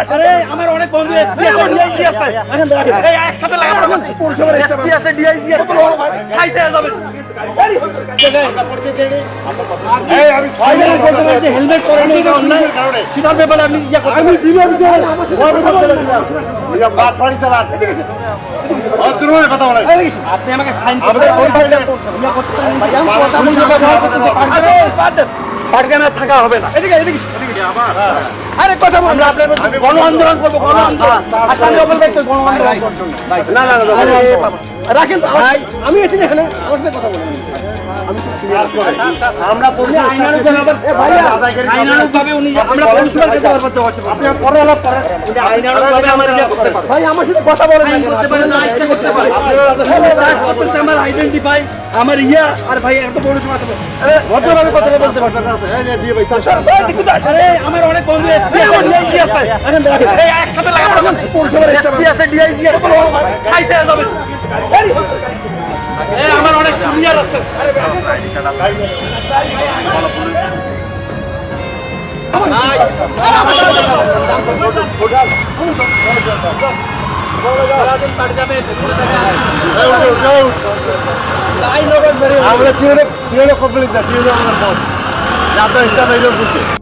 আরে আমার অনেক বন্ধু এসপি আছে ডিআইজি আছে এই একসাথে লাগাবো পৌরসভার এসপি আছে ডিআইজি আছে খাইতে আপনি আমাকে পাটগানা থাকা হবে না এদিকে আরে কথা আমরা আপনার গণ আন্দোলন করব গণ আন্দোলন আচ্ছা গণ আন্দোলন না না না। রাখেন তো, আমি এসে এখানে আমার সাথে কথা বলেন আমরা ইয়া ভাই আমার সাথে কথা বলেন আমার ইয়া আর ভাই এত বড় ভদ্রভাবে কথা বলতে পারছে ভাই আমার অনেক বন্ধু আছে আছে একসাথে লাগাবো পৌরসভার আছে ডিআইজি আছে খাইতে যাবে আমার অনেক সিনিয়র আছে। আমরা তিনটা আমাদের বস যাদের ইচ্ছা নেই বুঝছে